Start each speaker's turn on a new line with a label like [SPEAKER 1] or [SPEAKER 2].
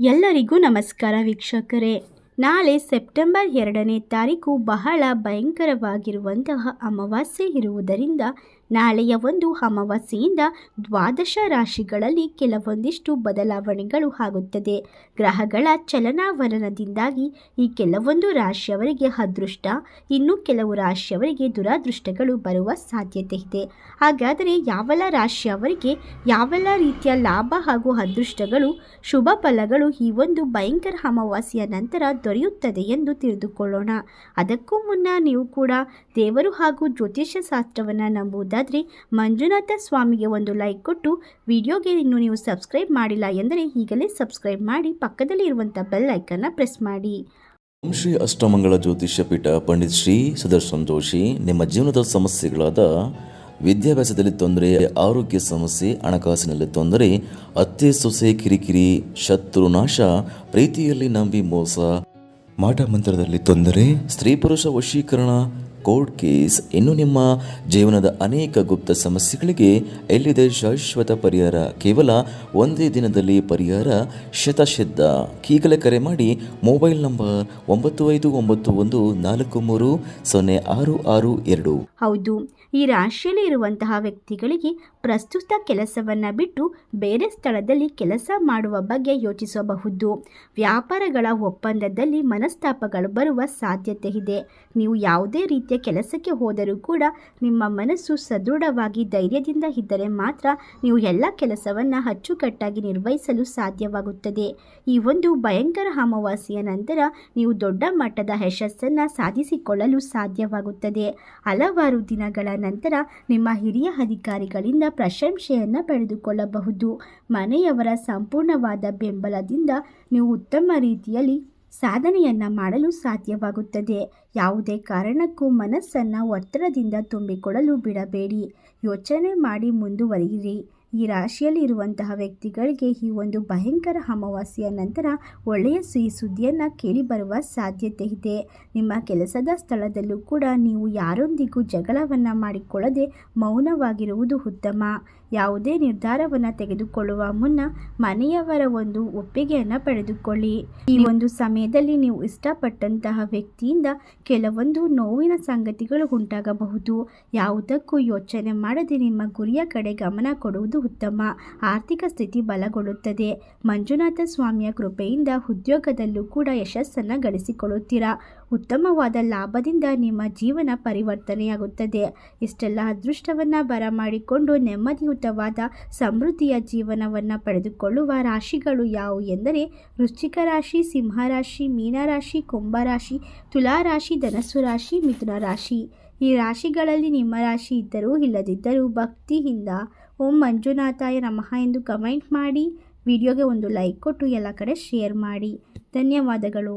[SPEAKER 1] ಎಲ್ಲರಿಗೂ ನಮಸ್ಕಾರ ವೀಕ್ಷಕರೇ. ನಾಳೆ ಸೆಪ್ಟೆಂಬರ್ ಎರಡನೇ ತಾರೀಕು ಬಹಳ ಭಯಂಕರವಾಗಿರುವಂತಹ ಅಮಾವಾಸ್ಯೆ ಇರುವುದರಿಂದ ನಾಳೆಯ ಒಂದು ಅಮಾವಾಸ್ಯೆಯಿಂದ ದ್ವಾದಶ ರಾಶಿಗಳಲ್ಲಿ ಕೆಲವೊಂದಿಷ್ಟು ಬದಲಾವಣೆಗಳು ಆಗುತ್ತದೆ. ಗ್ರಹಗಳ ಚಲನಾವಲನದಿಂದಾಗಿ ಈ ಕೆಲವೊಂದು ರಾಶಿಯವರಿಗೆ ಅದೃಷ್ಟ, ಇನ್ನು ಕೆಲವು ರಾಶಿಯವರಿಗೆ ದುರಾದೃಷ್ಟಗಳು ಬರುವ ಸಾಧ್ಯತೆ ಇದೆ. ಹಾಗಾದರೆ ಯಾವೆಲ್ಲ ರಾಶಿಯವರಿಗೆ ಯಾವೆಲ್ಲ ರೀತಿಯ ಲಾಭ ಹಾಗೂ ಅದೃಷ್ಟಗಳು, ಶುಭ ಫಲಗಳು ಈ ಒಂದು ಭಯಂಕರ ಅಮಾವಾಸ್ಯೆಯ ನಂತರ ದೊರೆಯುತ್ತದೆ ಎಂದು ತಿಳಿದುಕೊಳ್ಳೋಣ. ಅದಕ್ಕೂ ಮುನ್ನ ನೀವು ಕೂಡ ದೇವರು ಹಾಗೂ ಜ್ಯೋತಿಷ್ಯ ಶಾಸ್ತ್ರವನ್ನು ನಂಬುವುದಾದರೆ ಮಂಜುನಾಥ ಸ್ವಾಮಿಗೆ ಒಂದು ಲೈಕ್ ಕೊಟ್ಟು ವಿಡಿಯೋಗೆ ಇನ್ನು ನೀವು ಸಬ್ಸ್ಕ್ರೈಬ್ ಮಾಡಿಲ್ಲ ಎಂದರೆ ಈಗಲೇ ಸಬ್ಸ್ಕ್ರೈಬ್ ಮಾಡಿ ಪಕ್ಕದಲ್ಲಿ ಇರುವಂಥ ಬೆಲ್ ಐಕನ್ನ ಪ್ರೆಸ್ ಮಾಡಿ.
[SPEAKER 2] ಓಂ ಶ್ರೀ ಅಷ್ಟಮಂಗಳ ಜ್ಯೋತಿಷ್ಯ ಪೀಠ ಪಂಡಿತ್ ಶ್ರೀ ಸುದರ್ಶನ್ ಜೋಶಿ, ನಿಮ್ಮ ಜೀವನದ ಸಮಸ್ಯೆಗಳಾದ ವಿದ್ಯಾಭ್ಯಾಸದಲ್ಲಿ ತೊಂದರೆ, ಆರೋಗ್ಯ ಸಮಸ್ಯೆ, ಹಣಕಾಸಿನಲ್ಲಿ ತೊಂದರೆ ಅತ್ತೆ ಸೊಸೆ ಕಿರಿಕಿರಿ, ಶತ್ರು ನಾಶ, ಪ್ರೀತಿಯಲ್ಲಿ ನಂಬಿ ಮೋಸ, ಮಾಟ ಮಂತ್ರದಲ್ಲಿ ತೊಂದರೆ, ಸ್ತ್ರೀ ಪುರುಷ ವಶೀಕರಣ ಕೋರ್ಟ್ ಕೇಸ್ ಇನ್ನು ನಿಮ್ಮ ಜೀವನದ ಅನೇಕ ಗುಪ್ತ ಸಮಸ್ಯೆಗಳಿಗೆ ಎಲ್ಲಿದೆ ಶಾಶ್ವತ ಪರಿಹಾರ? ಕೇವಲ ಒಂದೇ ದಿನದಲ್ಲಿ ಪರಿಹಾರ? ಶತಸಿದ್ಧ ಈಗಲೇ ಕರೆ ಮಾಡಿ ಮೊಬೈಲ್ ನಂಬರ್ ಒಂಬತ್ತು ಐದು ಒಂಬತ್ತು ಒಂದು ನಾಲ್ಕು ಮೂರು ಸೊನ್ನೆ ಆರು ಆರು ಎರಡು.
[SPEAKER 1] ಹೌದು. ಈ ರಾಶಿಯಲ್ಲಿ ಇರುವಂತಹ ವ್ಯಕ್ತಿಗಳಿಗೆ ಪ್ರಸ್ತುತ ಕೆಲಸವನ್ನು ಬಿಟ್ಟು ಬೇರೆ ಸ್ಥಳದಲ್ಲಿ ಕೆಲಸ ಮಾಡುವ ಬಗ್ಗೆ ಯೋಚಿಸಬಹುದು. ವ್ಯಾಪಾರಗಳ ಒಪ್ಪಂದದಲ್ಲಿ ಮನಸ್ತಾಪಗಳು ಬರುವ ಸಾಧ್ಯತೆ ಇದೆ. ನೀವು ಯಾವುದೇ ರೀತಿಯ ಕೆಲಸಕ್ಕೆ ಹೋದರೂ ಕೂಡ ನಿಮ್ಮ ಮನಸ್ಸು ಸದೃಢವಾಗಿ ಧೈರ್ಯದಿಂದ ಇದ್ದರೆ ಮಾತ್ರ ನೀವು ಎಲ್ಲ ಕೆಲಸವನ್ನು ಅಚ್ಚುಕಟ್ಟಾಗಿ ನಿರ್ವಹಿಸಲು ಸಾಧ್ಯವಾಗುತ್ತದೆ. ಈ ಒಂದು ಭಯಂಕರ ಅಮಾವಾಸ್ಯೆಯ ನಂತರ ನೀವು ದೊಡ್ಡ ಮಟ್ಟದ ಯಶಸ್ಸನ್ನು ಸಾಧಿಸಿಕೊಳ್ಳಲು ಸಾಧ್ಯವಾಗುತ್ತದೆ. ಹಲವಾರು ದಿನಗಳ ನಂತರ ನಿಮ್ಮ ಹಿರಿಯ ಅಧಿಕಾರಿಗಳಿಂದ ಪ್ರಶಂಸೆಯನ್ನು ಪಡೆದುಕೊಳ್ಳಬಹುದು. ಮನೆಯವರ ಸಂಪೂರ್ಣವಾದ ಬೆಂಬಲದಿಂದ ನೀವು ಉತ್ತಮ ರೀತಿಯಲ್ಲಿ ಸಾಧನೆಯನ್ನು ಮಾಡಲು ಸಾಧ್ಯವಾಗುತ್ತದೆ. ಯಾವುದೇ ಕಾರಣಕ್ಕೂ ಮನಸ್ಸನ್ನು ಒತ್ತಡದಿಂದ ತುಂಬಿಕೊಳ್ಳಲು ಬಿಡಬೇಡಿ. ಯೋಚನೆ ಮಾಡಿ ಮುಂದುವರಿಯಿರಿ. ಈ ರಾಶಿಯಲ್ಲಿ ಇರುವಂತಹ ವ್ಯಕ್ತಿಗಳಿಗೆ ಈ ಒಂದು ಭಯಂಕರ ಅಮಾವಾಸ್ಯೆಯ ನಂತರ ಒಳ್ಳೆಯ ಸಿಹಿ ಸುದ್ದಿಯನ್ನು ಕೇಳಿ ಬರುವ ಸಾಧ್ಯತೆ ಇದೆ. ನಿಮ್ಮ ಕೆಲಸದ ಸ್ಥಳದಲ್ಲೂ ಕೂಡ ನೀವು ಯಾರೊಂದಿಗೂ ಜಗಳವನ್ನು ಮಾಡಿಕೊಳ್ಳದೆ ಮೌನವಾಗಿರುವುದು ಉತ್ತಮ. ಯಾವುದೇ ನಿರ್ಧಾರವನ್ನು ತೆಗೆದುಕೊಳ್ಳುವ ಮುನ್ನ ಮನೆಯವರ ಒಂದು ಒಪ್ಪಿಗೆಯನ್ನು ಪಡೆದುಕೊಳ್ಳಿ. ಈ ಒಂದು ಸಮಯದಲ್ಲಿ ನೀವು ಇಷ್ಟಪಟ್ಟಂತಹ ವ್ಯಕ್ತಿಯಿಂದ ಕೆಲವೊಂದು ನೋವಿನ ಸಂಗತಿಗಳು ಉಂಟಾಗಬಹುದು. ಯಾವುದಕ್ಕೂ ಯೋಚನೆ ಮಾಡದೆ ನಿಮ್ಮ ಗುರಿಯ ಕಡೆ ಗಮನ ಕೊಡುವುದು ಉತ್ತಮ. ಆರ್ಥಿಕ ಸ್ಥಿತಿ ಬಲಗೊಳ್ಳುತ್ತದೆ. ಮಂಜುನಾಥ ಸ್ವಾಮಿಯ ಕೃಪೆಯಿಂದ ಉದ್ಯೋಗದಲ್ಲೂ ಕೂಡ ಯಶಸ್ಸನ್ನು ಗಳಿಸಿಕೊಳ್ಳುತ್ತೀರಾ? ಉತ್ತಮವಾದ ಲಾಭದಿಂದ ನಿಮ್ಮ ಜೀವನ ಪರಿವರ್ತನೆಯಾಗುತ್ತದೆ. ಇಷ್ಟೆಲ್ಲ ಅದೃಷ್ಟವನ್ನು ಬರಮಾಡಿಕೊಂಡು ನೆಮ್ಮದಿಯುತವಾದ ಸಮೃದ್ಧಿಯ ಜೀವನವನ್ನು ಪಡೆದುಕೊಳ್ಳುವ ರಾಶಿಗಳು ಯಾವುವು ಎಂದರೆ ವೃಶ್ಚಿಕ ರಾಶಿ ಸಿಂಹರಾಶಿ ಮೀನರಾಶಿ ಕುಂಭರಾಶಿ ತುಲಾರಾಶಿ ಧನಸ್ಸು ರಾಶಿ, ಮಿಥುನ ರಾಶಿ. ಈ ರಾಶಿಗಳಲ್ಲಿ ನಿಮ್ಮ ರಾಶಿ ಇದ್ದರೂ ಇಲ್ಲದಿದ್ದರೂ ಭಕ್ತಿಯಿಂದ ಓಂ ಮಂಜುನಾಥಾಯ ನಮಃ ಎಂದು ಕಮೆಂಟ್ ಮಾಡಿ, ವಿಡಿಯೋಗೆ ಒಂದು ಲೈಕ್ ಕೊಟ್ಟು ಎಲ್ಲ ಕಡೆ ಶೇರ್ ಮಾಡಿ. ಧನ್ಯವಾದಗಳು.